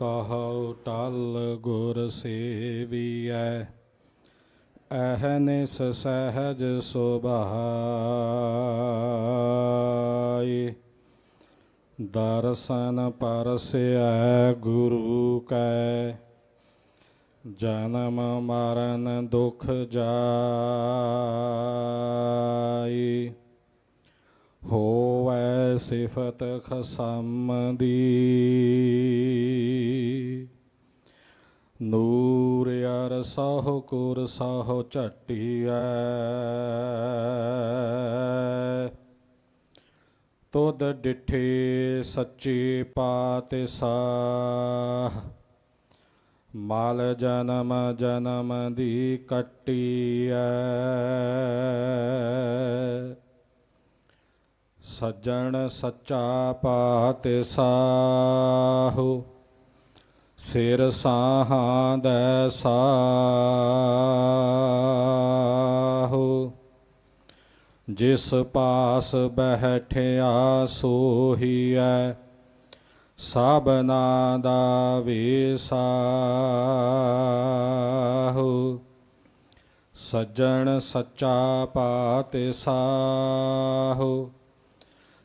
ਕਹਉ ਟਲ ਗੁਰ ਸੇਵੀਐ ਅਹਨਿਸ ਸਹਜ ਸੁਭਾਈ। ਦਰਸ਼ਨ ਪਰਸਿਐ ਗੁਰੂ ਕੈ, ਜਨਮ ਮਰਨ ਦੁਖ ਜਾਈ। ਹੋਵੈ ਸਿਫਤ ਖਸਮ ਦੀ ਨੂਰ ਯਾਰ ਸਹੁ ਕੁਰ ਸਹੁ ਝਟਿਐ। ਤੁਧ ਡਿਠੇ ਸੱਚੇ ਪਾਤਿ ਸਾਹ ਮਾਲ ਜਨਮ ਜਨਮ ਦੀ ਕੱਟੀਐ। ਸੱਜਣ ਸੱਚਾ ਪਾਤਿ ਸਾਹੂ, ਸਿਰ ਸਾਹਾਂ ਦੈ ਸਾਹੂ। ਜਿਸ ਪਾਸ ਬਹਿਠਿਆ ਸੋਹੀਐ ਸਭਨਾ ਦਾ ਵਿਸਾਹੂ ਸੱਜਣ ਸੱਚਾ ਪਾਤਿ ਸਾਹੂ।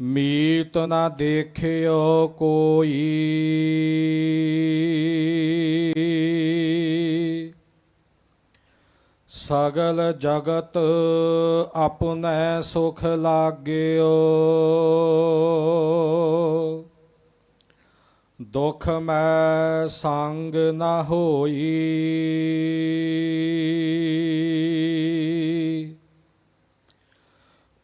ਮੀਤ ਨਾ ਦੇਖਿਓ ਕੋਈ। ਸਗਲ ਜਗਤ ਆਪਣੈ ਸੁਖ ਲਾਗਿਓ। ਦੁਖ ਮੈਂ ਸੰਗ ਨਾ ਹੋਈ।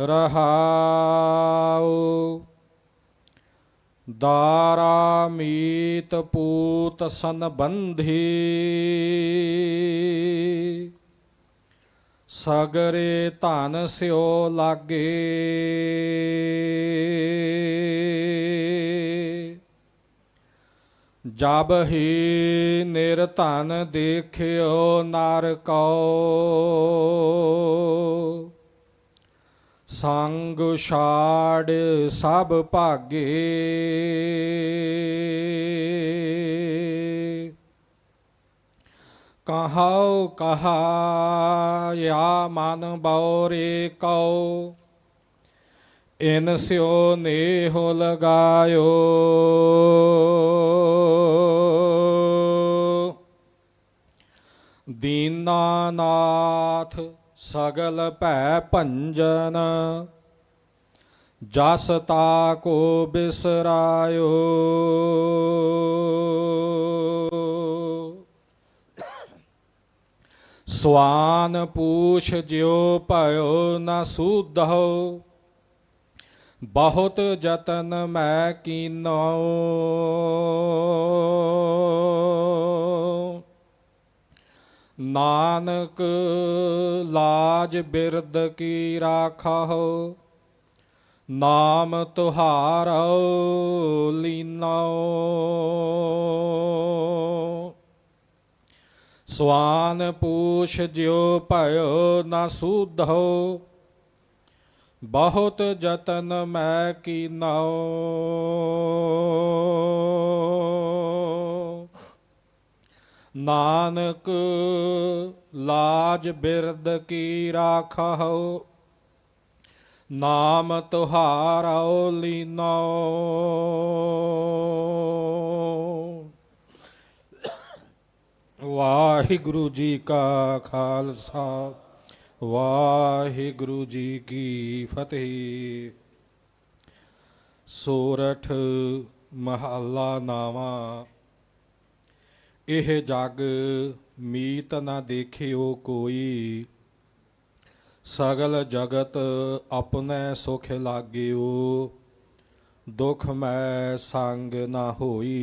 ਰਹਾਉ। ਦਾਰਾ ਮੀਤ ਪੂਤ ਸੰਬੰਧੀ। ਸਗਰੇ ਧਨ ਸਿਓ ਲਾਗੇ। ਜਬ ਹੀ ਨਿਰਧਨ ਦੇਖਿਓ ਨਰ ਕਉ। ਸੰਗ ਛਾੜ ਸਭ ਭਾਗੇ। ਕਹਾਉ ਕਹਾ ਯਾ ਮਨ ਬਉਰੇ ਕਉ, ਇਨ ਸਿਓ ਨੇਹੁ ਲਗਾਇਓ। ਦੀਨਾਨਾਥ ਸਗਲ ਭੈ ਭੰਜਨ, ਜਸ ਤਾ ਕੋ ਬਿਸਰਾਇਓ। ਸਵਾਨ ਪੂਛ ਜਿਉ ਭਇਓ ਨ ਸੂਧੋ ਬਹੁਤ ਜਤਨ ਮੈਂ ਕੀਨੋ ਨਾਨਕ ਲਾਜ ਬਿਰਦ ਕੀ ਰਾਖਹੁ, ਨਾਮ ਤੁਹਾਰੋ ਲੀਨੋ ਸਵਾਨ ਪੂਛ ਜਿਉ ਭਇਓ ਨਾ ਸੂਧੋ ਬਹੁਤ ਜਤਨ ਮੈਂ ਕੀਨਾਓ ਨਾਨਕ ਲਾਜ ਬਿਰਦ ਕੀ ਰਾਖਹੁ? ਨਾਮ ਤੁਹਾਰੋ ਲੀਨੋ। ਵਾਹਿਗੁਰੂ ਜੀ ਕਾ ਖਾਲਸਾ, ਵਾਹਿਗੁਰੂ ਜੀ ਕੀ ਫਤਿਹ। ਸੋਰਠ ਮਹੱਲਾ ਨਾਵਾ ਇਹ ਜਗ ਮੀਤ ਨਾ ਦੇਖਿਓ ਕੋਈ। ਸਗਲ ਜਗਤ ਆਪਣੇ ਸੁਖ ਲਾਗਿਓ, ਦੁਖ ਮੈਂ ਸੰਗ ਨਾ ਹੋਈ।